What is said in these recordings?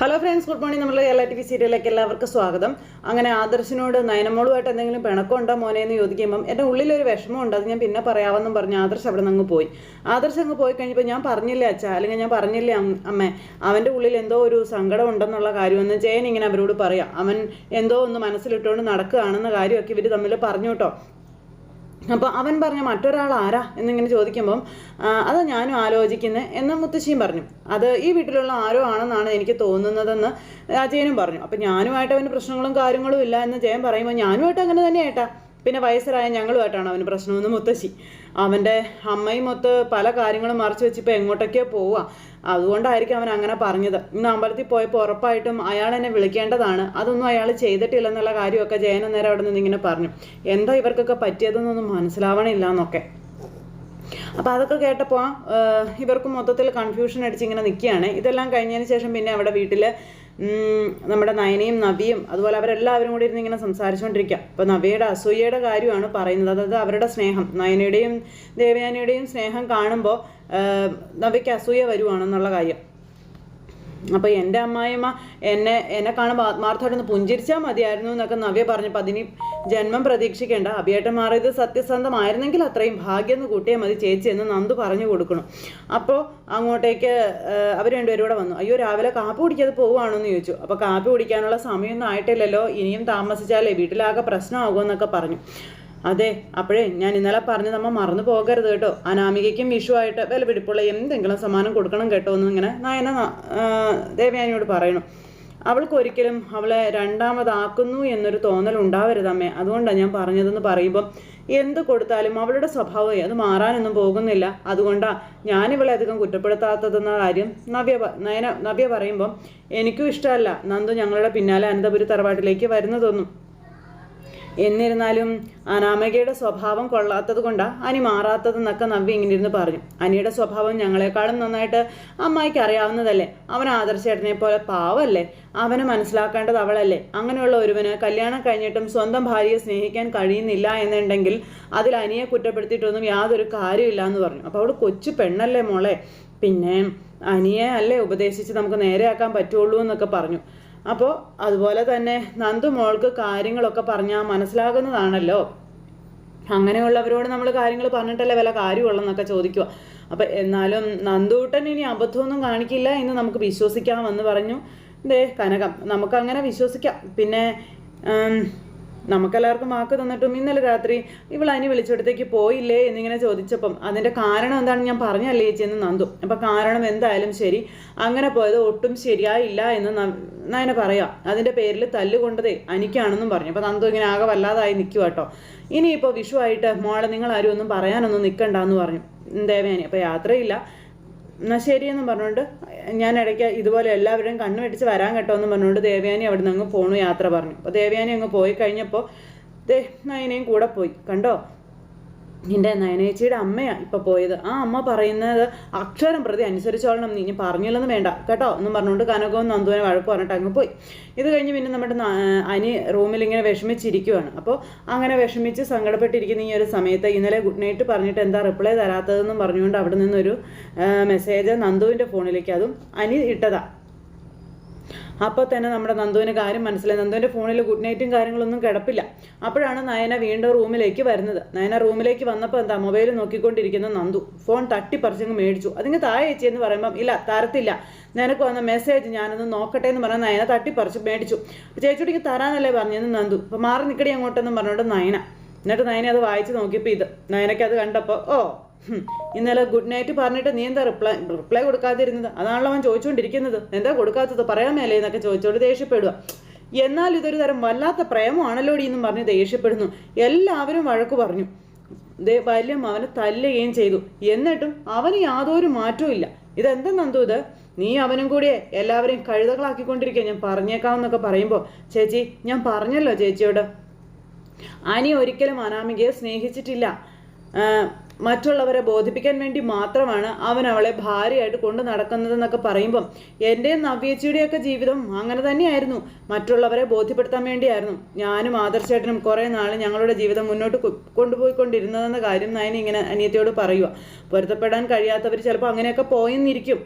Hello friends good morning നമ്മൾ എല്ലാ T V സീരിയലിലേക്ക് എല്ലാവർക്കും സ്വാഗതം. അങ്ങനെ ആദർശിനോട് നയനമോളുമായിട്ട് എന്തെങ്കിലും പിണക്കമുണ്ടോ മോനെ എന്ന് ചോദിക്കുമ്പം എന്റെ ഉള്ളിലൊരു വിഷമമുണ്ട്. അത് ഞാൻ പിന്നെ പറയാമെന്നും പറഞ്ഞു ആദർശ് അവിടെ നിന്ന് പോയി. ആദർശ് അങ്ങ് പോയി കഴിഞ്ഞപ്പോൾ ഞാൻ പറഞ്ഞില്ല അച്ഛാ? അല്ലെങ്കിൽ ഞാൻ പറഞ്ഞില്ല അമ്മേ അവന്റെ ഉള്ളിൽ എന്തോ ഒരു സങ്കടം ഉണ്ടെന്നുള്ള കാര്യമൊന്ന് ജയൻ ഇങ്ങനെ അവരോട് പറയാം. അവൻ എന്തോ ഒന്ന് മനസ്സിലിട്ടുകൊണ്ട് നടക്കുകയാണെന്ന കാര്യമൊക്കെ ഇവർ തമ്മിൽ പറഞ്ഞു കേട്ടോ അപ്പോൾ അവൻ പറഞ്ഞ മറ്റൊരാൾ ആരാ? എന്നിങ്ങനെ ചോദിക്കുമ്പം അത് ഞാനും ആലോചിക്കുന്നത് എന്ന് മുത്തശ്ശിയും പറഞ്ഞു. അത് ഈ വീട്ടിലുള്ള ആരോ ആണെന്നാണ് എനിക്ക് തോന്നുന്നതെന്ന് അജയനും പറഞ്ഞു. അപ്പം ഞാനുമായിട്ട് അവന് പ്രശ്നങ്ങളും കാര്യങ്ങളും ഇല്ല എന്ന് ജയൻ പറയുമ്പോൾ ഞാനുമായിട്ട് അങ്ങനെ തന്നെ ഏട്ടാ പിന്നെ വയസ്സരായ ഞങ്ങളുമായിട്ടാണ് അവന് പ്രശ്നമെന്ന് മുത്തശ്ശി. അവന്റെ അമ്മയും മൊത്ത് പല കാര്യങ്ങളും മറച്ചു വെച്ചിപ്പോൾ എങ്ങോട്ടൊക്കെയോ പോവുക അതുകൊണ്ടായിരിക്കും അവൻ അങ്ങനെ പറഞ്ഞത്. ഇന്ന് അമ്പലത്തിൽ പോയപ്പോൾ ഉറപ്പായിട്ടും അയാൾ എന്നെ വിളിക്കേണ്ടതാണ്. അതൊന്നും അയാൾ ചെയ്തിട്ടില്ല എന്നുള്ള കാര്യമൊക്കെ ജയന അന്നേരം അവിടെ നിന്ന് ഇങ്ങനെ പറഞ്ഞു. എന്താ ഇവർക്കൊക്കെ പറ്റിയതെന്നൊന്നും മനസ്സിലാവണില്ല എന്നൊക്കെ അപ്പോൾ അതൊക്കെ കേട്ടപ്പോൾ ഇവർക്ക് മൊത്തത്തിൽ കൺഫ്യൂഷൻ അടിച്ച് ഇങ്ങനെ നിൽക്കുകയാണ്. ഇതെല്ലാം കഴിഞ്ഞതിന് ശേഷം പിന്നെ അവിടെ വീട്ടിൽ നമ്മുടെ നയനയും നവിയും അതുപോലെ അവരെല്ലാവരും കൂടി ഇരുന്ന് ഇങ്ങനെ സംസാരിച്ചുകൊണ്ടിരിക്കുക അപ്പോൾ നവിയുടെ അസൂയയുടെ കാര്യമാണ് പറയുന്നത്. അതായത് അവരുടെ സ്നേഹം. നയനയുടെയും ദേവയാനിയുടെയും സ്നേഹം കാണുമ്പോൾ നവിക്ക് അസൂയ വരുവാണെന്നുള്ള കാര്യം. അപ്പോൾ എന്റെ അമ്മായിമ്മ എന്നെ എന്നെ കാണുമ്പോൾ ആത്മാർത്ഥമായിട്ട് ഒന്ന് പുഞ്ചിരിച്ചാൽ മതിയായിരുന്നു എന്നൊക്കെ നവ്യ പറഞ്ഞപ്പോൾ അതിന് ജന്മം പ്രതീക്ഷിക്കേണ്ട. അഭിയേട്ടൻ മാറിയത് സത്യസന്ധമായിരുന്നെങ്കിൽ അത്രയും ഭാഗ്യം എന്ന് കൂട്ടിയാൽ മതി ചേച്ചി എന്ന് നന്ദു പറഞ്ഞു കൊടുക്കണം. അപ്പോൾ അങ്ങോട്ടേക്ക് അവർ രണ്ടുപേരും കൂടെ വന്നു. അയ്യോ രാവിലെ കാപ്പി കുടിക്കാതെ പോവുകയാണോ എന്ന് ചോദിച്ചു. അപ്പോൾ കാപ്പി കുടിക്കാനുള്ള സമയമൊന്നും ആയിട്ടില്ലല്ലോ. ഇനിയും താമസിച്ചാലേ വീട്ടിലാകെ പ്രശ്നമാകുമെന്നൊക്കെ പറഞ്ഞു. അതെ അപ്പോഴേ ഞാൻ ഇന്നലെ പറഞ്ഞ് നമ്മൾ മറന്നു പോകരുത് കേട്ടോ. അനാമികയ്ക്കും വിഷുവായിട്ട് വില പിടിപ്പുള്ള എന്തെങ്കിലും സമ്മാനം കൊടുക്കണം കേട്ടോ എന്ന് ഇങ്ങനെ നയന ദേവയാനിയോട് പറയണം അവൾക്ക് ഒരിക്കലും അവളെ രണ്ടാമതാക്കുന്നു എന്നൊരു തോന്നൽ ഉണ്ടാവരുത് അമ്മേ. അതുകൊണ്ടാണ് ഞാൻ പറഞ്ഞതെന്ന് പറയുമ്പം എന്ത് കൊടുത്താലും അവളുടെ സ്വഭാവമേ അത് മാറാനൊന്നും പോകുന്നില്ല. അതുകൊണ്ടാണ് ഞാനിവളെ അധികം കുറ്റപ്പെടുത്താത്തതെന്ന കാര്യം നവ്യ നയന നവ്യ പറയുമ്പം എനിക്കും ഇഷ്ടമല്ല. നന്ദു ഞങ്ങളുടെ പിന്നാലെ അനന്തപുരി തറവാട്ടിലേക്ക് വരുന്നതൊന്നും. എന്നിരുന്നാലും അനാമികയുടെ സ്വഭാവം കൊള്ളാത്തത് കൊണ്ടാണ് അനി മാറാത്തതെന്നൊക്കെ നവ്യ ഇങ്ങനെ ഇരുന്ന് പറഞ്ഞു. അനിയുടെ സ്വഭാവം ഞങ്ങളെക്കാളും നന്നായിട്ട് അമ്മായിക്ക് അറിയാവുന്നതല്ലേ? അവൻ ആദർശേട്ടനെ പോലെ പാവല്ലേ? അവനെ മനസ്സിലാക്കേണ്ടത് അവളല്ലേ? അങ്ങനെയുള്ള ഒരുവന് കല്യാണം കഴിഞ്ഞിട്ടും സ്വന്തം ഭാര്യയെ സ്നേഹിക്കാൻ കഴിയുന്നില്ല എന്നുണ്ടെങ്കിൽ അതിൽ അനിയെ കുറ്റപ്പെടുത്തിയിട്ടൊന്നും യാതൊരു കാര്യമില്ല എന്ന് പറഞ്ഞു. അപ്പോൾ അവൾ കൊച്ചു പെണ്ണല്ലേ മോളെ? പിന്നെ അനിയെ അല്ലേ ഉപദേശിച്ച് നമുക്ക് നേരെയാക്കാൻ പറ്റുള്ളൂ എന്നൊക്കെ പറഞ്ഞു. അപ്പോൾ അതുപോലെ തന്നെ നന്ദു മോൾക്ക് കാര്യങ്ങളൊക്കെ പറഞ്ഞാൽ മനസ്സിലാകുന്നതാണല്ലോ. അങ്ങനെയുള്ളവരോട് നമ്മൾ കാര്യങ്ങൾ പറഞ്ഞിട്ടല്ലേ വല്ല കാര്യമുള്ളെന്നൊക്കെ ചോദിക്കുക. അപ്പം എന്നാലും നന്ദൂട്ടൻ ഇനി അബദ്ധമൊന്നും കാണിക്കില്ല എന്ന് നമുക്ക് വിശ്വസിക്കാമെന്ന് പറഞ്ഞു. ദേ കനകം നമുക്കങ്ങനെ വിശ്വസിക്കാം. പിന്നെ നമുക്കെല്ലാവർക്കും വാക്ക് തന്നിട്ടും ഇന്നലെ രാത്രി ഇവൾ അതിന് വിളിച്ചിടത്തേക്ക് പോയില്ലേ എന്നിങ്ങനെ ചോദിച്ചപ്പം അതിന്റെ കാരണം എന്താണെന്ന് ഞാൻ പറഞ്ഞല്ലേ ചേച്ചി എന്ന് നന്ദു. അപ്പം കാരണം എന്തായാലും ശരി. അങ്ങനെ പോയത് ഒട്ടും ശരിയായില്ല എന്ന് നയന പറയാം. അതിന്റെ പേരിൽ തല്ലുകൊണ്ടതേ അനിക്കാണെന്നും പറഞ്ഞു. അപ്പം നന്ദു ഇങ്ങനെ ആകെ വല്ലാതായി നിൽക്കുക കേട്ടോ. ഇനിയിപ്പോൾ വിഷു ആയിട്ട് മോളെ നിങ്ങൾ ആരും ഒന്നും പറയാനൊന്നും നിൽക്കണ്ട എന്ന് പറഞ്ഞു. ദേവയാനി അപ്പോൾ യാത്രയില്ല. എന്നാൽ ശരിയെന്നും പറഞ്ഞുകൊണ്ട് ഞാൻ ഇടയ്ക്ക് ഇതുപോലെ എല്ലാവരും കണ്ണു വെടിച്ച് വരാൻ കേട്ടോ എന്ന് പറഞ്ഞുകൊണ്ട് ദേവയാനി അവിടെ നിന്ന് അങ്ങ് പോണു യാത്ര പറഞ്ഞു. അപ്പോൾ ദേവയാനി അങ്ങ് പോയി കഴിഞ്ഞപ്പോൾ ദേ നയനയും കൂടെ പോയി. കണ്ടോ? നിന്റെ നയനേച്ചിയുടെ അമ്മയാണ് ഇപ്പൊ പോയത്. ആ അമ്മ പറയുന്നത് അക്ഷരം പ്രതി അനുസരിച്ചോളണം. നീ ഇനി പറഞ്ഞില്ലെന്ന് വേണ്ട. കേട്ടോ? എന്നും പറഞ്ഞുകൊണ്ട് കനകവും നന്ദുവിനെ വഴക്ക് പറഞ്ഞിട്ട് അങ്ങ് പോയി. ഇത് കഴിഞ്ഞ് പിന്നെ നമ്മുടെ അനി റൂമിൽ ഇങ്ങനെ വിഷമിച്ചിരിക്കുവാണ്. അപ്പോൾ അങ്ങനെ വിഷമിച്ച് സങ്കടപ്പെട്ടിരിക്കുന്ന ഈ ഒരു സമയത്ത് ഇന്നലെ ഗുഡ് നൈറ്റ് പറഞ്ഞിട്ട് എന്താ റിപ്ലൈ തരാത്തതെന്നും പറഞ്ഞുകൊണ്ട് അവിടെ നിന്നൊരു മെസ്സേജ് നന്ദുവിന്റെ ഫോണിലേക്ക്. അതും അനി ഇട്ടതാ. അപ്പോൾ തന്നെ നമ്മുടെ നന്ദുവിന് കാര്യം മനസ്സിലായി. നന്ദുവിന്റെ ഫോണിൽ ഗുഡ് നൈറ്റും കാര്യങ്ങളൊന്നും കിടപ്പില്ല. അപ്പോഴാണ് നയന വീണ്ടും റൂമിലേക്ക് വരുന്നത്. നയന റൂമിലേക്ക് വന്നപ്പോൾ എന്താ മൊബൈൽ നോക്കിക്കൊണ്ടിരിക്കുന്ന നന്ദു ഫോൺ തട്ടിപ്പറിച്ചങ്ങ് മേടിച്ചു. അതിങ്ങ് താഴെ ചേച്ചി എന്ന് പറയുമ്പം ഇല്ല തരത്തില്ല. നിനക്ക് വന്ന മെസ്സേജ് ഞാനൊന്ന് നോക്കട്ടെ എന്ന് പറഞ്ഞ നയന തട്ടിപ്പറിച്ച് മേടിച്ചു. ചേച്ചിയോടിക്ക് തരാനല്ലേ പറഞ്ഞെന്ന് നന്ദു. അപ്പോൾ മാറി നിൽക്കടി അങ്ങോട്ടെന്നും പറഞ്ഞുകൊണ്ട് നയന. എന്നിട്ട് നയന അത് വായിച്ച് നോക്കിയപ്പോൾ ഇത്. നയനയ്ക്ക് അത് കണ്ടപ്പോൾ ഓ ഇന്നലെ ഗുഡ് നൈറ്റ് പറഞ്ഞിട്ട് നീ എന്താ റിപ്ലൈ റിപ്ലൈ കൊടുക്കാതിരുന്നത്? അതാണല്ലോ അവൻ ചോദിച്ചുകൊണ്ടിരിക്കുന്നത് എന്താ കൊടുക്കാത്തത്? പറയാൻ മേലേ എന്നൊക്കെ ചോദിച്ചോട് ദേഷ്യപ്പെടുക എന്നാൽ ഇതൊരു തരം വല്ലാത്ത പ്രേമമാണല്ലോ എന്നും പറഞ്ഞ് ദേഷ്യപ്പെടുന്നു. എല്ലാവരും വഴക്ക് പറഞ്ഞു. ബാല്യം അവനെ തല്ലുകയും ചെയ്തു. എന്നിട്ടും അവന് യാതൊരു മാറ്റവും ഇല്ല. ഇതെന്താ നന്ദു ഇത്? നീ അവനും കൂടി എല്ലാവരെയും കഴുതകളാക്കിക്കൊണ്ടിരിക്കുക ഞാൻ പറഞ്ഞേക്കാമെന്നൊക്കെ പറയുമ്പോൾ ചേച്ചി ഞാൻ പറഞ്ഞല്ലോ ചേച്ചിയോട്. അനി ഒരിക്കലും അനാമികയെ സ്നേഹിച്ചിട്ടില്ല. മറ്റുള്ളവരെ ബോധിപ്പിക്കാൻ വേണ്ടി മാത്രമാണ് അവൻ അവളെ ഭാര്യയായിട്ട് കൊണ്ടു നടക്കുന്നതെന്നൊക്കെ പറയുമ്പം എന്റെയും നവ്യച്ചിയുടെയൊക്കെ ജീവിതം അങ്ങനെ തന്നെയായിരുന്നു. മറ്റുള്ളവരെ ബോധ്യപ്പെടുത്താൻ വേണ്ടിയായിരുന്നു. ഞാനും ആദർശേട്ടനും കുറേ നാൾ ഞങ്ങളുടെ ജീവിതം മുന്നോട്ട് കൊണ്ടുപോയിക്കൊണ്ടിരുന്നതെന്ന കാര്യം നയനി ഇങ്ങനെ അനിയത്തിയോട് പറയുക പൊരുത്തപ്പെടാൻ കഴിയാത്തവർ ചിലപ്പോൾ അങ്ങനെയൊക്കെ പോയെന്നിരിക്കും.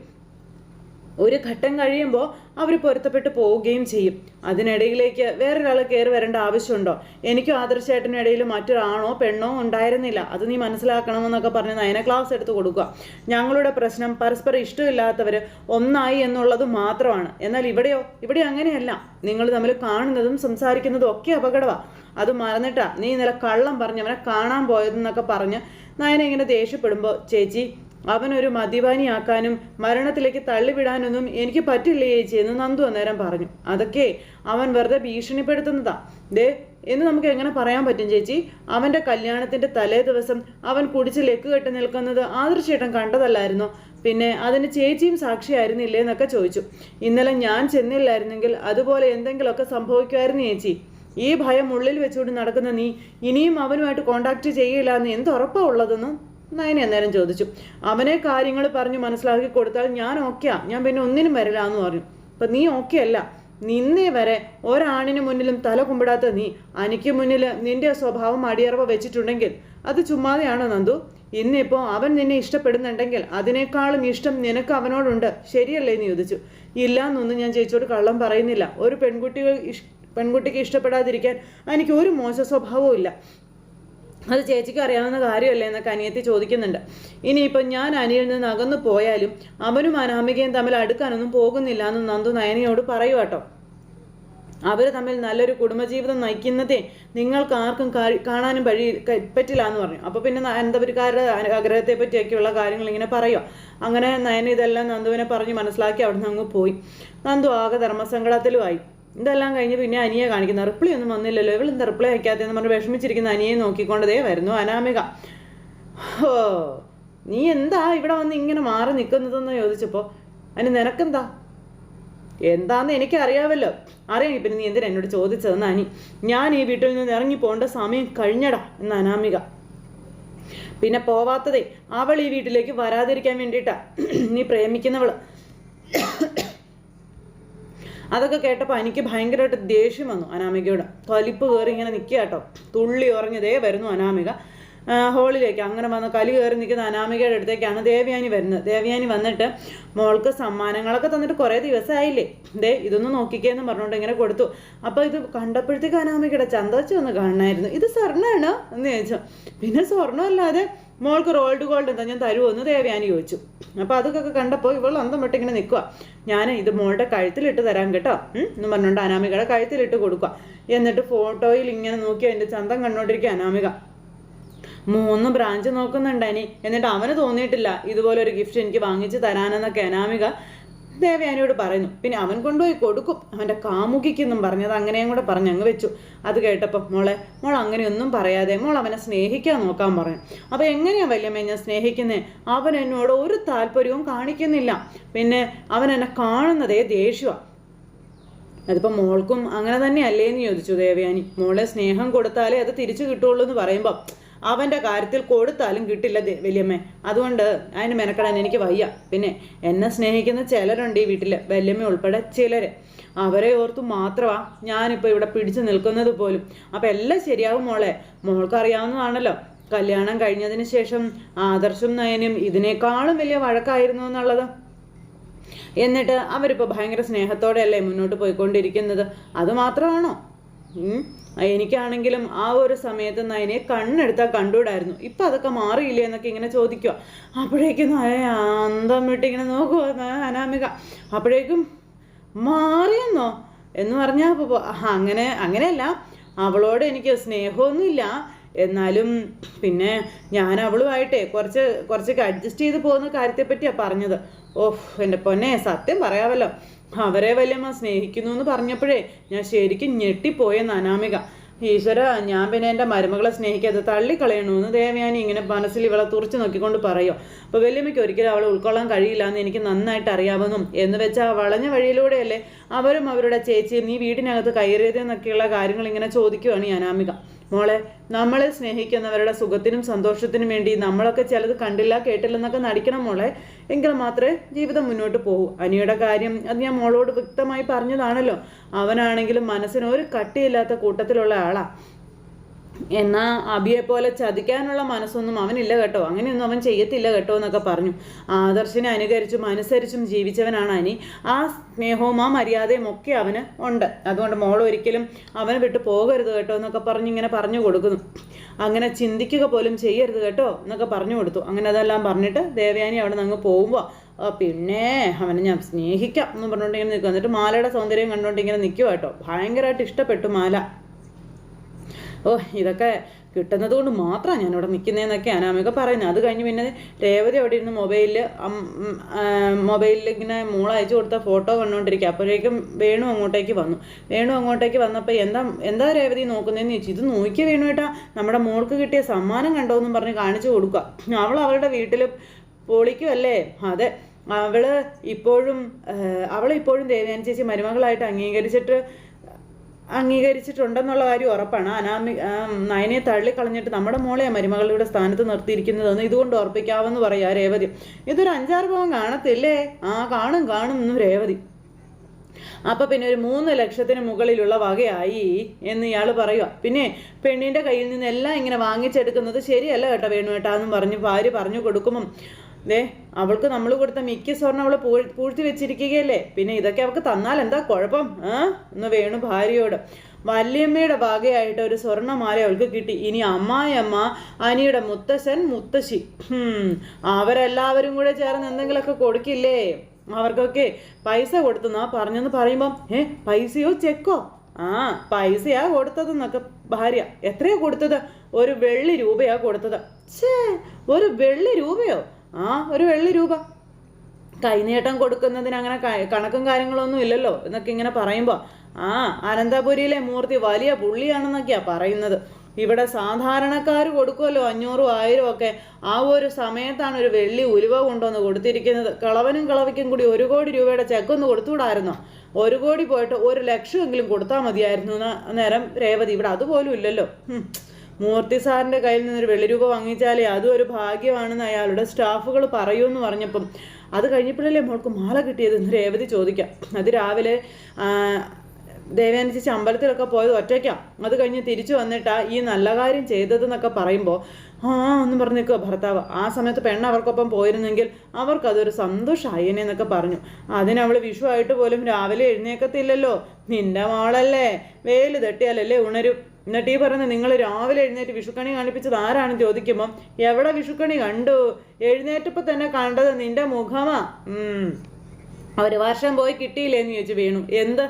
ഒരു ഘട്ടം കഴിയുമ്പോൾ അവർ പൊരുത്തപ്പെട്ട് പോവുകയും ചെയ്യും. അതിനിടയിലേക്ക് വേറൊരാൾ കയറി വരേണ്ട ആവശ്യമുണ്ടോ? എനിക്കും ആദർശേട്ടനിടയിൽ മറ്റൊരാണോ പെണ്ണോ ഉണ്ടായിരുന്നില്ല. അത് നീ മനസ്സിലാക്കണമെന്നൊക്കെ പറഞ്ഞ് നയന ക്ലാസ് എടുത്ത് കൊടുക്കുക. ഞങ്ങളുടെ പ്രശ്നം പരസ്പരം ഇഷ്ടമില്ലാത്തവർ ഒന്നായി എന്നുള്ളത് മാത്രമാണ്. എന്നാൽ ഇവിടെയോ? ഇവിടെ അങ്ങനെയല്ല. നിങ്ങൾ തമ്മിൽ കാണുന്നതും സംസാരിക്കുന്നതും ഒക്കെ അപകടമാണ് അത് മറന്നിട്ടാ നീ ഇന്നലെ കള്ളം പറഞ്ഞ് അവനെ കാണാൻ പോയതെന്നൊക്കെ പറഞ്ഞ് നയന ഇങ്ങനെ ദേഷ്യപ്പെടുമ്പോൾ ചേച്ചി അവനൊരു മദ്യപാനിയാക്കാനും മരണത്തിലേക്ക് തള്ളിവിടാനൊന്നും എനിക്ക് പറ്റില്ല ചേച്ചി എന്ന് നന്ദു അന്നേരം പറഞ്ഞു. അതൊക്കെ അവൻ വെറുതെ ഭീഷണിപ്പെടുത്തുന്നതാ. ദേ എന്ന് നമുക്ക് എങ്ങനെ പറയാൻ പറ്റും ചേച്ചി? അവന്റെ കല്യാണത്തിന്റെ തലേ ദിവസം അവൻ കുടിച്ച് ലെക്ക് കെട്ടി നിൽക്കുന്നത് ആദർശേട്ടൻ കണ്ടതല്ലായിരുന്നോ? പിന്നെ അതിന് ചേച്ചിയും സാക്ഷിയായിരുന്നില്ലേ എന്നൊക്കെ ചോദിച്ചു. ഇന്നലെ ഞാൻ ചെന്നില്ലായിരുന്നെങ്കിൽ അതുപോലെ എന്തെങ്കിലുമൊക്കെ സംഭവിക്കുമായിരുന്നു ചേച്ചി. ഈ ഭയം ഉള്ളിൽ വെച്ചുകൊണ്ട് നടക്കുന്ന നീ ഇനിയും അവനുമായിട്ട് കോണ്ടാക്ട് ചെയ്യില്ല എന്ന് എന്ത് ഉറപ്പാ ഉള്ളതെന്ന്? നയന അന്നേരം ചോദിച്ചു. അവനെ കാര്യങ്ങൾ പറഞ്ഞ് മനസ്സിലാക്കി കൊടുത്താൽ ഞാൻ ഓക്കെയാ. ഞാൻ പിന്നെ ഒന്നിനും വരില്ല എന്ന് പറഞ്ഞു. അപ്പൊ നീ ഓക്കെ അല്ല. നിന്നേ വരെ ഒരാണിന് മുന്നിലും തല കുമ്പിടാത്ത നീ അനിക്ക് മുന്നിൽ നിന്റെ സ്വഭാവം അടിയറവ് വെച്ചിട്ടുണ്ടെങ്കിൽ അത് ചുമ്മാതെയാണോ നന്ദു? ഇന്നിപ്പോൾ അവൻ നിന്നെ ഇഷ്ടപ്പെടുന്നുണ്ടെങ്കിൽ അതിനേക്കാളും ഇഷ്ടം നിനക്ക് അവനോടുണ്ട്. ശരിയല്ലേ എന്ന് ചോദിച്ചു. ഇല്ല എന്നൊന്നും ഞാൻ ചേച്ചിയോട് കള്ളം പറയുന്നില്ല. ഒരു പെൺകുട്ടികൾ പെൺകുട്ടിക്ക് ഇഷ്ടപ്പെടാതിരിക്കാൻ എനിക്ക് ഒരു മോശ സ്വഭാവവും ഇല്ല. അത് ചേച്ചിക്ക് അറിയാവുന്ന കാര്യമല്ലേ എന്നൊക്കെ അനിയത്തി ചോദിക്കുന്നുണ്ട്. ഇനിയിപ്പം ഞാൻ അനിയിൽ നിന്ന് അകന്നു പോയാലും അവനും അനാമികയും തമ്മിൽ അടുക്കാനൊന്നും പോകുന്നില്ല എന്ന് നന്ദു നയനയോട് പറയൂ കേട്ടോ. അവർ തമ്മിൽ നല്ലൊരു കുടുംബജീവിതം നയിക്കുന്നതേ നിങ്ങൾക്ക് ആർക്കും കാണാനും വഴി പറ്റില്ല എന്ന് പറഞ്ഞു. അപ്പോൾ പിന്നെ അനന്തപുരക്കാരുടെ ആഗ്രഹത്തെ പറ്റിയൊക്കെയുള്ള കാര്യങ്ങൾ ഇങ്ങനെ പറയുക അങ്ങനെ നയന ഇതെല്ലാം നന്ദുവിനെ പറഞ്ഞ് മനസ്സിലാക്കി അവിടെ നിന്ന് അങ്ങ് പോയി. നന്ദു ആകെ ധർമ്മസങ്കടത്തിലുമായി ഇതെല്ലാം കഴിഞ്ഞ് പിന്നെ അനിയെ കാണിക്കുന്ന റിപ്ലൈ ഒന്നും വന്നില്ലല്ലോ. ഇവൾ എന്താ റിപ്ലൈ അയക്കാത്തതെന്ന് പറഞ്ഞ് വിഷമിച്ചിരിക്കുന്ന അനിയെ നോക്കിക്കൊണ്ടതേ വരുന്നു അനാമിക. ഓ നീ എന്താ ഇവിടെ വന്ന് ഇങ്ങനെ മാറി നിൽക്കുന്നതെന്ന് ചോദിച്ചപ്പോൾ അതിന് നിനക്കെന്താ? എന്താന്ന് എനിക്ക് അറിയാമല്ലോ അറിയാം പിന്നെ നീ എന്തിനാ എന്നോട് ചോദിച്ചതെന്ന് അനി. ഞാൻ ഈ വീട്ടിൽ നിന്ന് ഇറങ്ങി പോകേണ്ട സമയം കഴിഞ്ഞടാ എന്ന് അനാമിക. പിന്നെ പോവാത്തതേ അവൾ ഈ വീട്ടിലേക്ക് വരാതിരിക്കാൻ വേണ്ടിയിട്ടാ. നീ പ്രേമിക്കുന്നവൾ. അതൊക്കെ കേട്ടപ്പോൾ എനിക്ക് ഭയങ്കരമായിട്ട് ദേഷ്യം വന്നു അനാമികയോട്. കലിപ്പ് കയറി ഇങ്ങനെ നിൽക്കുക കേട്ടോ തുള്ളി ഉറഞ്ഞതേ വരുന്നു അനാമിക. ഹോളിലേക്ക് അങ്ങനെ വന്ന് കലി കയറി നിൽക്കുന്ന അനാമികയുടെ അടുത്തേക്കാണ് ദേവയാനി വരുന്നത്. ദേവയാനി വന്നിട്ട് മോൾക്ക് സമ്മാനങ്ങളൊക്കെ തന്നിട്ട് കുറേ ദിവസമായില്ലേ? ദേ ഇതൊന്ന് നോക്കിക്കേന്ന് പറഞ്ഞുകൊണ്ട് ഇങ്ങനെ കൊടുത്തു. അപ്പോൾ ഇത് കണ്ടപ്പോഴത്തേക്ക് അനാമികയുടെ ചന്തോച്ച ഒന്ന് കാണണമായിരുന്നു ഇത് സ്വർണമാണ് എന്ന് ചോദിച്ചു. പിന്നെ സ്വർണമല്ലാതെ മോൾക്ക് റോൾഡ് ഗോൾഡ് എന്താ ഞാൻ തരുമോ ദേവയാനി ചോദിച്ചു. അപ്പോൾ അതൊക്കെ കണ്ടപ്പോൾ ഇവൾ അന്തം വിട്ട് ഇങ്ങനെ നിൽക്കുക ഞാൻ ഇത് മോളുടെ കഴുത്തിലിട്ട് തരാൻ കേട്ടോ എന്ന് പറഞ്ഞുകൊണ്ട് അനാമികയുടെ കഴുത്തിലിട്ട് കൊടുക്കുക എന്നിട്ട് ഫോട്ടോയിൽ ഇങ്ങനെ നോക്കി അതിന്റെ ചന്തം കണ്ടോണ്ടിരിക്കുക അനാമിക. മൂന്ന് ബ്രാഞ്ച് നോക്കുന്നുണ്ട് അനി എന്നിട്ട് അവന് തോന്നിയിട്ടില്ല ഇതുപോലെ ഒരു ഗിഫ്റ്റ് എനിക്ക് വാങ്ങിച്ച് തരാനെന്നൊക്കെ അനാമിക ദേവയാനിയോട് പറയുന്നു. പിന്നെ അവൻ കൊണ്ടുപോയി കൊടുക്കും. അവന്റെ കാമുകിക്കെന്നും പറഞ്ഞത് അങ്ങനെയും കൂടെ പറഞ്ഞ് അങ്ങ് വെച്ചു. അത് കേട്ടപ്പോൾ മോളെ മോൾ അങ്ങനെയൊന്നും പറയാതെ മോൾ അവനെ സ്നേഹിക്കാൻ നോക്കാൻ പറഞ്ഞു. അപ്പോൾ എങ്ങനെയാ വല്യമ്മ ഞാൻ സ്നേഹിക്കുന്നത് അവൻ എന്നോട് ഒരു താല്പര്യവും കാണിക്കുന്നില്ല. പിന്നെ അവൻ എന്നെ കാണുന്നതേ ദേഷ്യമാണ് അതിപ്പോൾ മോൾക്കും അങ്ങനെ തന്നെയല്ലേ എന്ന് ചോദിച്ചു ദേവയാനി. മോളെ സ്നേഹം കൊടുത്താലേ അത് തിരിച്ചു കിട്ടുള്ളൂ എന്ന് പറയുമ്പോൾ അവന്റെ കാര്യത്തിൽ കൊടുത്താലും കിട്ടില്ല വല്യമ്മേ. അതുകൊണ്ട് അതിന് മെനക്കെടാൻ എനിക്ക് വയ്യ. പിന്നെ എന്നെ സ്നേഹിക്കുന്ന ചിലരുണ്ട് ഈ വീട്ടിൽ വല്യമ്മ ഉൾപ്പെടെ ചിലർ അവരെ ഓർത്തു മാത്രമാ ഞാനിപ്പോൾ ഇവിടെ പിടിച്ചു നിൽക്കുന്നത് പോലും. അപ്പം എല്ലാം ശരിയാവും മോളെ. മോൾക്കറിയാവുന്നതാണല്ലോ. കല്യാണം കഴിഞ്ഞതിന് ശേഷം ആദർശം നയനും ഇതിനേക്കാളും വലിയ വഴക്കായിരുന്നു എന്നുള്ളത്. എന്നിട്ട് അവരിപ്പോൾ ഭയങ്കര സ്നേഹത്തോടെയല്ലേ മുന്നോട്ട് പോയിക്കൊണ്ടിരിക്കുന്നത്? അത് മാത്രമാണോ. എനിക്കാണെങ്കിലും ആ ഒരു സമയത്ത് നയനെ കണ്ണെടുത്താൽ കണ്ടുകൂടായിരുന്നു. ഇപ്പം അതൊക്കെ മാറിയില്ലേ എന്നൊക്കെ ഇങ്ങനെ ചോദിക്കുക അപ്പോഴേക്കും നയ അന്തം വിട്ടിങ്ങനെ നോക്കുക അനാമിക. അപ്പോഴേക്കും മാറിയെന്നോ എന്ന് പറഞ്ഞാൽ അങ്ങനെ അങ്ങനെയല്ല. അവളോട് എനിക്ക് സ്നേഹമൊന്നുമില്ല. എന്നാലും പിന്നെ ഞാൻ അവളുമായിട്ടേ കുറച്ച് കുറച്ചൊക്കെ അഡ്ജസ്റ്റ് ചെയ്ത് പോകുന്ന കാര്യത്തെപ്പറ്റിയാണ് പറഞ്ഞത്. ഓഹ് എന്റെ പൊന്നെ സത്യം പറയാമല്ലോ അവരെ വല്യമ്മ സ്നേഹിക്കുന്നു എന്ന് പറഞ്ഞപ്പോഴേ ഞാൻ ശരിക്കും ഞെട്ടിപ്പോയെന്ന് അനാമിക. ഈശ്വര ഞാൻ പിന്നെ എന്റെ മരുമകളെ സ്നേഹിക്കാതെ തള്ളിക്കളയണമെന്ന് ദേവയാനി ഇങ്ങനെ മനസ്സിൽ ഇവളെ തുറച്ചു നോക്കിക്കൊണ്ട് പറയോ. അപ്പോൾ വല്യമ്മയ്ക്ക് ഒരിക്കലും അവളെ ഉൾക്കൊള്ളാൻ കഴിയില്ല എന്ന് എനിക്ക് നന്നായിട്ട് അറിയാമെന്നും എന്ന് വെച്ചാൽ വളഞ്ഞ വഴിയിലൂടെയല്ലേ അവരും അവരുടെ ചേച്ചിയും നീ വീടിനകത്ത് കയറിയതെന്നൊക്കെയുള്ള കാര്യങ്ങൾ ഇങ്ങനെ ചോദിക്കുകയാണ് ഈ അനാമിക. മോളെ നമ്മളെ സ്നേഹിക്കുന്നവരുടെ സുഖത്തിനും സന്തോഷത്തിനും വേണ്ടി നമ്മളൊക്കെ ചിലത് കണ്ടില്ല കേട്ടില്ലെന്നൊക്കെ നടിക്കണം മോളെ. എങ്കിൽ മാത്രമേ ജീവിതം മുന്നോട്ട് പോകൂ. അനിയുടെ കാര്യം അത് ഞാൻ മോളോട് വ്യക്തമായി പറഞ്ഞതാണല്ലോ. അവനാണെങ്കിലും മനസ്സിന് ഒരു കട്ടിയില്ലാത്ത കൂട്ടത്തിലുള്ള ആളാ. എന്നാ അബിയെ പോലെ ചതിക്കാനുള്ള മനസ്സൊന്നും അവനില്ല കേട്ടോ. അങ്ങനെയൊന്നും അവൻ ചെയ്യത്തില്ല കേട്ടോ എന്നൊക്കെ പറഞ്ഞു. ആദർശിനെ അനുകരിച്ചും അനുസരിച്ചും ജീവിച്ചവനാണ് അനി. ആ സ്നേഹവും ആ മര്യാദയും ഒക്കെ അവന് ഉണ്ട്. അതുകൊണ്ട് മോൾ ഒരിക്കലും അവനെ വിട്ട് പോകരുത് കേട്ടോ എന്നൊക്കെ പറഞ്ഞ് ഇങ്ങനെ പറഞ്ഞു കൊടുക്കുന്നു. അങ്ങനെ ചിന്തിക്കുക പോലും ചെയ്യരുത് കേട്ടോ എന്നൊക്കെ പറഞ്ഞു കൊടുത്തു. അങ്ങനെ അതെല്ലാം പറഞ്ഞിട്ട് ദേവയാനി അവിടെ നിന്ന് അങ്ങ് പോകുമ്പോൾ പിന്നെ അവനെ ഞാൻ സ്നേഹിക്കാം എന്ന് പറഞ്ഞുകൊണ്ട് ഇങ്ങനെ നിൽക്കുക എന്നിട്ട് മാലയുടെ സൗന്ദര്യം കണ്ടുകൊണ്ട് ഇങ്ങനെ നിൽക്കുക കേട്ടോ. ഭയങ്കരമായിട്ട് ഇഷ്ടപ്പെട്ടു മാല. ഓ ഇതൊക്കെ കിട്ടുന്നത് കൊണ്ട് മാത്രമാണ് ഞാനിവിടെ നിൽക്കുന്നതെന്നൊക്കെ അനാമിക പറയുന്നത് അത് കഴിഞ്ഞ് പിന്നെ രേവതി അവിടെ ഇരുന്ന് മൊബൈലിൽ മൊബൈലിൽ ഇങ്ങനെ മോൾ അയച്ചു കൊടുത്ത ഫോട്ടോ കണ്ടുകൊണ്ടിരിക്കുക അപ്പോഴേക്കും വേണു അങ്ങോട്ടേക്ക് വന്നു. വേണു അങ്ങോട്ടേക്ക് വന്നപ്പോൾ എന്താ എന്താ രേവതി നോക്കുന്നതെന്ന് ചോദിച്ചു. ഇത് നോക്കിയ വേണു ഏട്ടാ നമ്മുടെ മോൾക്ക് കിട്ടിയ സമ്മാനം കണ്ടോ എന്നും പറഞ്ഞ് കാണിച്ചു കൊടുക്കുക. അവൾ അവളുടെ വീട്ടിൽ പൊളിക്കുമല്ലേ അതെ. അവൾ ഇപ്പോഴും അവൾ ഇപ്പോഴും ചേച്ചി മരുമകളായിട്ട് അംഗീകരിച്ചിട്ട് അംഗീകരിച്ചിട്ടുണ്ടെന്നുള്ള കാര്യം ഉറപ്പാണ്. അനാമി നയനെ തള്ളിക്കളഞ്ഞിട്ട് നമ്മുടെ മോളെ മരുമകളുടെ സ്ഥാനത്ത് നിർത്തിയിരിക്കുന്നതെന്ന് ഇതുകൊണ്ട് ഉറപ്പിക്കാമെന്ന് പറയാ രേവതി. ഇതൊരു അഞ്ചാറ് പോകാൻ കാണത്തില്ലേ? ആ കാണും കാണും എന്നും രേവതി. അപ്പൊ പിന്നെ ഒരു മൂന്ന് ലക്ഷത്തിന് മുകളിലുള്ള വകയായി എന്ന് ഇയാൾ പറയുക പിന്നെ പെണ്ണിന്റെ കയ്യിൽ നിന്ന് എല്ലാം ഇങ്ങനെ വാങ്ങിച്ചെടുക്കുന്നത് ശരിയല്ല കേട്ടോ വേണു എന്നും പറഞ്ഞ് ഭാര്യ പറഞ്ഞു കൊടുക്കുമ്പം ദേ അവൾക്ക് നമ്മൾ കൊടുത്ത മിക്ക സ്വർണം അവൾ പൂഴ്ത്തി വെച്ചിരിക്കുകയല്ലേ? പിന്നെ ഇതൊക്കെ അവൾക്ക് തന്നാൽ എന്താ കുഴപ്പം? ആ? എന്ന് വേണു ഭാര്യയോട്. വല്യമ്മയുടെ ഭാഗയായിട്ട് ഒരു സ്വർണമാല അവൾക്ക് കിട്ടി. ഇനി അമ്മായിയമ്മ അനിയുടെ മുത്തശ്ശൻ മുത്തശ്ശി. അവരെല്ലാവരും കൂടെ ചേർന്ന് എന്തെങ്കിലുമൊക്കെ കൊടുക്കില്ലേ? അവർക്കൊക്കെ പൈസ കൊടുത്തെന്നാ പറഞ്ഞെന്ന് പറയുമ്പം ഏ പൈസയോ ചെക്കോ? ആ പൈസയാ കൊടുത്തതെന്നൊക്കെ ഭാര്യ. എത്രയാ കൊടുത്തത്? ഒരു വെള്ളി രൂപയാ കൊടുത്തത്. ഛേ ഒരു വെള്ളി രൂപയോ? ആ ഒരു വെള്ളി രൂപ. കൈനീട്ടം കൊടുക്കുന്നതിന് അങ്ങനെ കണക്കും കാര്യങ്ങളൊന്നും ഇല്ലല്ലോ എന്നൊക്കെ ഇങ്ങനെ പറയുമ്പോൾ ആ അനന്തപുരിയിലെ മൂർത്തി വലിയ പുള്ളിയാണെന്നൊക്കെയാ പറയുന്നത്. ഇവിടെ സാധാരണക്കാർ കൊടുക്കുമല്ലോ അഞ്ഞൂറും ആയിരം ഒക്കെ. ആ ഒരു സമയത്താണ് ഒരു വെള്ളി ഉലുവ കൊണ്ടുവന്ന് കൊടുത്തിരിക്കുന്നത്. കളവനും കളവയ്ക്കും കൂടി ഒരു കോടി രൂപയുടെ ചെക്ക് ചെക്കൊന്ന് കൊടുത്തുവിടായിരുന്നോ? ഒരു കോടി പോയിട്ട് ഒരു ലക്ഷമെങ്കിലും കൊടുത്താൽ മതിയായിരുന്നു നേരം രേവതി. ഇവിടെ അതുപോലും ഇല്ലല്ലോ. മൂർത്തി സാറിന്റെ കയ്യിൽ നിന്നൊരു വെള്ളിരൂപ വാങ്ങിച്ചാലേ അതും ഒരു ഭാഗ്യമാണെന്ന് അയാളുടെ സ്റ്റാഫുകൾ പറയുമെന്ന് പറഞ്ഞപ്പം അത് കഴിഞ്ഞപ്പോഴല്ലേ മോൾക്ക് മാല കിട്ടിയതെന്ന് രേവതി ചോദിക്കാം. അത് രാവിലെ ദേവയാനി അമ്പലത്തിലൊക്കെ പോയത് ഒറ്റയ്ക്കാം. അത് കഴിഞ്ഞ് തിരിച്ചു വന്നിട്ടാ ഈ നല്ല കാര്യം ചെയ്തതെന്നൊക്കെ പറയുമ്പോൾ ആ എന്ന് പറഞ്ഞു നിൽക്കുക ഭർത്താവ്. ആ സമയത്ത് പെണ്ണ് അവർക്കൊപ്പം പോയിരുന്നെങ്കിൽ അവർക്കതൊരു സന്തോഷമായേനെ എന്നൊക്കെ പറഞ്ഞു. അതിനവൾ വിഷു ആയിട്ട് പോലും രാവിലെ എഴുന്നേക്കത്തില്ലല്ലോ. നിന്റെ മോളല്ലേ വെയിൽ തട്ടിയാലല്ലേ ഉണരും. എന്നിട്ട് ഈ പറയുന്ന നിങ്ങൾ രാവിലെ എഴുന്നേറ്റ് വിഷുക്കണി കാണിപ്പിച്ചത് ആരാണ് ചോദിക്കുമ്പം എവിടെ വിഷുക്കണി കണ്ടു? എഴുന്നേറ്റപ്പോൾ തന്നെ കണ്ടത് നിന്റെ മുഖമാ. ഒരു വർഷം പോയി കിട്ടിയില്ലേന്ന് ചോദിച്ചു വീണു. എന്ത്?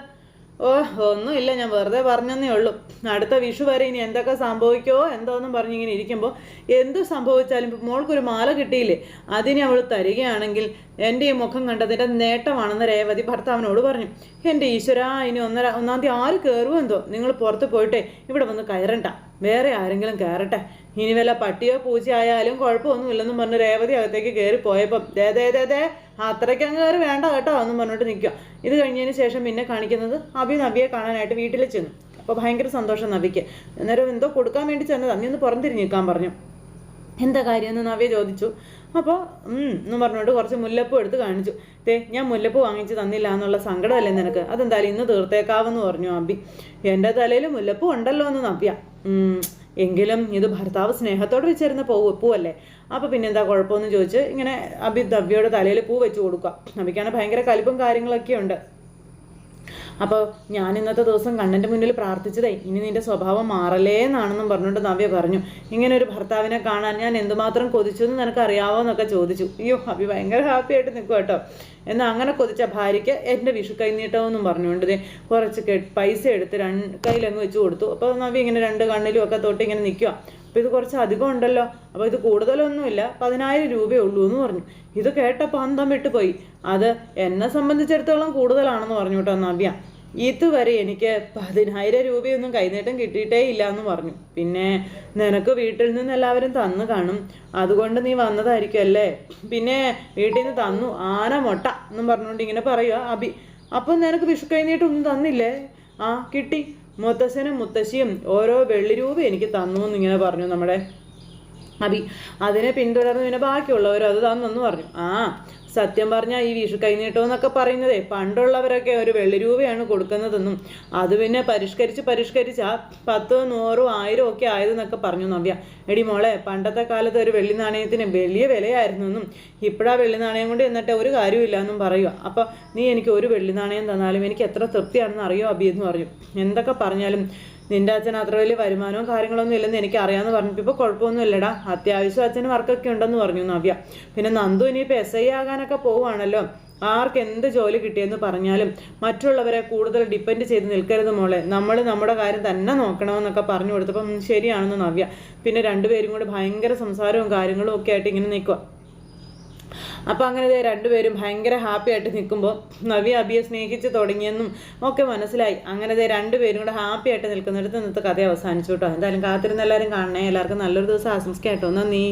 ഓ ഒന്നുമില്ല ഞാൻ വെറുതെ പറഞ്ഞെന്നേ ഉള്ളൂ. അടുത്ത വിഷു വരെ ഇനി എന്തൊക്കെ സംഭവിക്കുമോ എന്തോന്നും പറഞ്ഞിങ്ങനെ ഇരിക്കുമ്പോൾ എന്ത് സംഭവിച്ചാലും മോൾക്കൊരു മാല കിട്ടിയില്ലേ അതിനെ അവൾ തരികയാണെങ്കിൽ എന്റെ ഈ മുഖം കണ്ടതിന്റെ നേട്ടമാണെന്ന് രേവതി ഭർത്താവിനോട് പറഞ്ഞു. എന്റെ ഈശ്വര ഇനി ഒന്നര ഒന്നാം തീയതി ആര് കയറുമോ എന്തോ? നിങ്ങൾ പുറത്ത് പോയിട്ടേ ഇവിടെ വന്ന് കയറണ്ട. വേറെ ആരെങ്കിലും കയറട്ടെ ഇനി വല്ല പട്ടിയോ പൂച്ചയായാലും കുഴപ്പമൊന്നുമില്ലെന്നും പറഞ്ഞ് രേവതി അകത്തേക്ക് കയറി പോയപ്പം ദേ ദേ ദേ ദേ കയറി വേണ്ട കേട്ടോ എന്നും പറഞ്ഞിട്ട് നിൽക്കുക. ഇത് കഴിഞ്ഞതിന് ശേഷം പിന്നെ കാണിക്കുന്നത് അഭി നബിയെ കാണാനായിട്ട് വീട്ടിൽ ചെന്നു. അപ്പോൾ ഭയങ്കര സന്തോഷം നബിക്ക് അന്നേരം എന്തോ കൊടുക്കാൻ വേണ്ടി ചെന്നത്. അന്നൊന്ന് പുറംതിരിഞ്ഞ് നിൽക്കാൻ പറഞ്ഞു. എന്താ കാര്യം എന്ന് നവ്യ ചോദിച്ചു. അപ്പോൾ എന്ന് പറഞ്ഞുകൊണ്ട് കുറച്ച് മുല്ലപ്പൂ എടുത്ത് കാണിച്ചു. തേ ഞാൻ മുല്ലപ്പൂ വാങ്ങിച്ച് തന്നില്ല എന്നുള്ള സങ്കടമല്ലേ നിനക്ക്? അതെന്തായാലും ഇന്ന് തീർത്തേക്കാവെന്ന് പറഞ്ഞു അബി എന്റെ തലയിൽ മുല്ലപ്പൂ ഉണ്ടല്ലോ എന്ന് നവ്യ. എങ്കിലും ഇത് ഭർത്താവ് സ്നേഹത്തോടെ വെച്ചിരുന്ന പൂ പൂവല്ലേ? അപ്പോൾ പിന്നെ എന്താ കുഴപ്പമെന്ന് ചോദിച്ച് ഇങ്ങനെ അബി ദവ്യയുടെ തലയിൽ പൂ വെച്ച് കൊടുക്കുക. അബിക്കാണ് ഭയങ്കര കലിപ്പും കാര്യങ്ങളൊക്കെ ഉണ്ട് അപ്പോൾ ഞാൻ ഇന്നത്തെ ദിവസം കണ്ണന്റെ മുന്നിൽ പ്രാർത്ഥിച്ചതേ ഇനി നിന്റെ സ്വഭാവം മാറലേ എന്നാണെന്നും പറഞ്ഞുകൊണ്ട് നവ്യ പറഞ്ഞു. ഇങ്ങനെ ഒരു ഭർത്താവിനെ കാണാൻ ഞാൻ എന്തുമാത്രം കൊതിച്ചു എന്ന് നിനക്ക് അറിയാവോ എന്നൊക്കെ ചോദിച്ചു. അയ്യോ അഭി ഭയങ്കര ഹാപ്പി ആയിട്ട് നിൽക്കും കേട്ടോ. എന്നാൽ അങ്ങനെ കൊതിച്ച ഭാര്യയ്ക്ക് എന്റെ വിഷു കൈനീട്ടമെന്നും പറഞ്ഞുകൊണ്ട് കുറച്ച് പൈസ എടുത്ത് രണ്ട് കയ്യിലങ്ങ് വെച്ച് കൊടുത്തു. അപ്പോൾ നവ്യ ഇങ്ങനെ രണ്ട് കണ്ണിലും ഒക്കെ തൊട്ട് ഇങ്ങനെ നിൽക്കുക അപ്പോൾ ഇത് കുറച്ച് അധികം ഉണ്ടല്ലോ. അപ്പോൾ ഇത് കൂടുതലൊന്നുമില്ല. പതിനായിരം രൂപയേ ഉള്ളൂ എന്ന് പറഞ്ഞു. ഇത് കേട്ടപ്പോൾ അന്തം വിട്ടുപോയി അത് എന്നെ സംബന്ധിച്ചിടത്തോളം കൂടുതലാണെന്ന് പറഞ്ഞു കേട്ടോ നവ്യ. ഇതുവരെ എനിക്ക് പതിനായിരം രൂപയൊന്നും കൈനീട്ടം കിട്ടിയിട്ടേ ഇല്ല എന്ന് പറഞ്ഞു. പിന്നെ നിനക്ക് വീട്ടിൽ നിന്ന് എല്ലാവരും തന്നു കാണും. അതുകൊണ്ട് നീ വന്നതായിരിക്കും അല്ലേ? പിന്നെ വീട്ടിൽ നിന്ന് തന്നു. ആന മൊട്ട എന്നും പറഞ്ഞുകൊണ്ട് ഇങ്ങനെ പറയുക അബി അപ്പം നിനക്ക് വിഷു കൈനീട്ടൊന്നും തന്നില്ലേ? ആ കിട്ടി. മുത്തശ്ശനും മുത്തശ്ശിയും ഓരോ വെള്ളി എനിക്ക് തന്നു എന്നിങ്ങനെ പറഞ്ഞു നമ്മുടെ അബി അതിനെ പിന്തുടർന്ന് പിന്നെ ബാക്കിയുള്ളവരും അത് തന്നെന്ന് പറഞ്ഞു. ആ സത്യം പറഞ്ഞാൽ ഈ വിഷു കൈനീട്ടം എന്നൊക്കെ പറയുന്നതേ പണ്ടുള്ളവരൊക്കെ ഒരു വെള്ളി രൂപയാണ് കൊടുക്കുന്നതെന്നും അത് പിന്നെ പരിഷ്കരിച്ച് പരിഷ്കരിച്ച് ആ പത്തോ നൂറോ ആയിരം ഒക്കെ ആയതെന്നൊക്കെ പറഞ്ഞു നവ്യ. എടി മോളെ പണ്ടത്തെ കാലത്ത് ഒരു വെള്ളി നാണയത്തിന് വലിയ വിലയായിരുന്നു എന്നും ഇപ്പോഴാ വെള്ളി നാണയം കൊണ്ട് എന്നിട്ട് ഒരു കാര്യമില്ല എന്നും പറയുക. അപ്പോൾ നീ എനിക്ക് ഒരു വെള്ളി നാണയം തന്നാലും എനിക്ക് എത്ര തൃപ്തിയാണെന്ന് അറിയോ അബി എന്ന് പറഞ്ഞു. എന്തൊക്കെ പറഞ്ഞാലും നിന്റെ അച്ഛൻ അത്ര വലിയ വരുമാനവും കാര്യങ്ങളൊന്നും ഇല്ലെന്ന് എനിക്ക് അറിയാമെന്ന് പറഞ്ഞപ്പോൾ ഇപ്പോൾ കുഴപ്പമൊന്നും ഇല്ലടാ അത്യാവശ്യം അച്ഛന് വർക്കൊക്കെ ഉണ്ടെന്ന് പറഞ്ഞു നവ്യ. പിന്നെ നന്ദു ഇനിയിപ്പോൾ എസ് ഐ ആകാനൊക്കെ പോവുകയാണല്ലോ. ആർക്ക് എന്ത് ജോലി കിട്ടിയെന്ന് പറഞ്ഞാലും മറ്റുള്ളവരെ കൂടുതൽ ഡിപ്പെൻഡ് ചെയ്ത് നിൽക്കരുത് മോളെ. നമ്മൾ നമ്മുടെ കാര്യം തന്നെ നോക്കണമെന്നൊക്കെ പറഞ്ഞു കൊടുത്തപ്പം ശരിയാണെന്ന് നവ്യ. പിന്നെ രണ്ടുപേരും കൂടി ഭയങ്കര സംസാരവും കാര്യങ്ങളും ഒക്കെ ആയിട്ട് ഇങ്ങനെ നിൽക്കുക അപ്പോൾ അങ്ങനെ രണ്ടുപേരും ഭയങ്കര ഹാപ്പി ആയിട്ട് നിൽക്കുമ്പോൾ നവ്യ അബിയെ സ്നേഹിച്ച് തുടങ്ങിയെന്നും ഒക്കെ മനസ്സിലായി. അങ്ങനെ രണ്ടുപേരും കൂടെ ഹാപ്പി ആയിട്ട് നിൽക്കുന്നിടത്ത് ഇന്നത്തെ കഥ അവസാനിച്ചു കേട്ടോ. എന്തായാലും കാത്തിരുന്ന് എല്ലാവരും കാണണേ. എല്ലാവർക്കും നല്ലൊരു ദിവസം ആശംസിക്കാം കേട്ടോ. നന്ദി.